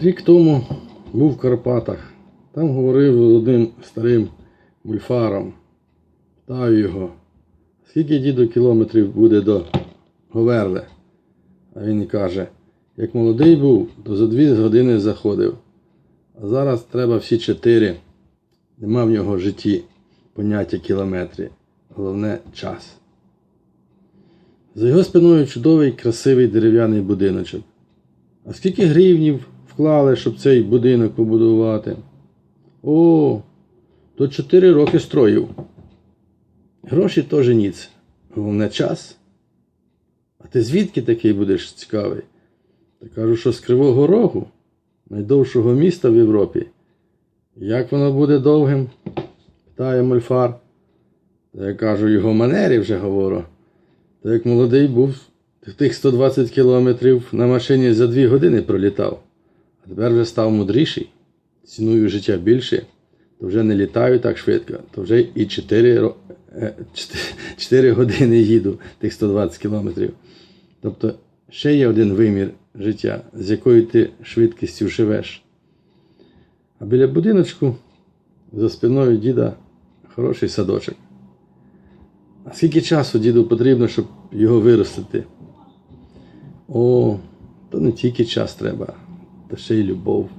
Рік тому був в Карпатах. Там говорив з одним старим мульфаром. Питав його, скільки діду кілометрів буде до Говерли? А він каже, як молодий був, то за дві години заходив. А зараз треба всі чотири. Нема в нього в житті поняття кілометрів. Головне час. За його спиною чудовий красивий дерев'яний будиночок. А скільки гривнів вклали, щоб цей будинок побудувати? О, то 4 роки строїв. Гроші теж ніц. Головне час. А ти звідки такий будеш цікавий? Та кажу, що з Кривого Рогу, найдовшого міста в Європі. Як воно буде довгим? питає мольфар. Та я кажу, його манері вже говорю. Та як молодий був, тих 120 кілометрів на машині за 2 години пролітав. А тепер вже став мудріший, ціную життя більше, то вже не літаю так швидко, то вже і 4, ро- е, 4 години їду тих 120 кілометрів. Тобто ще є один вимір життя, з якою ти швидкістю живеш. А біля будиночку за спиною діда хороший садочок. А скільки часу діду потрібно, щоб його виростити? О, то не тільки час треба, та ще й любов.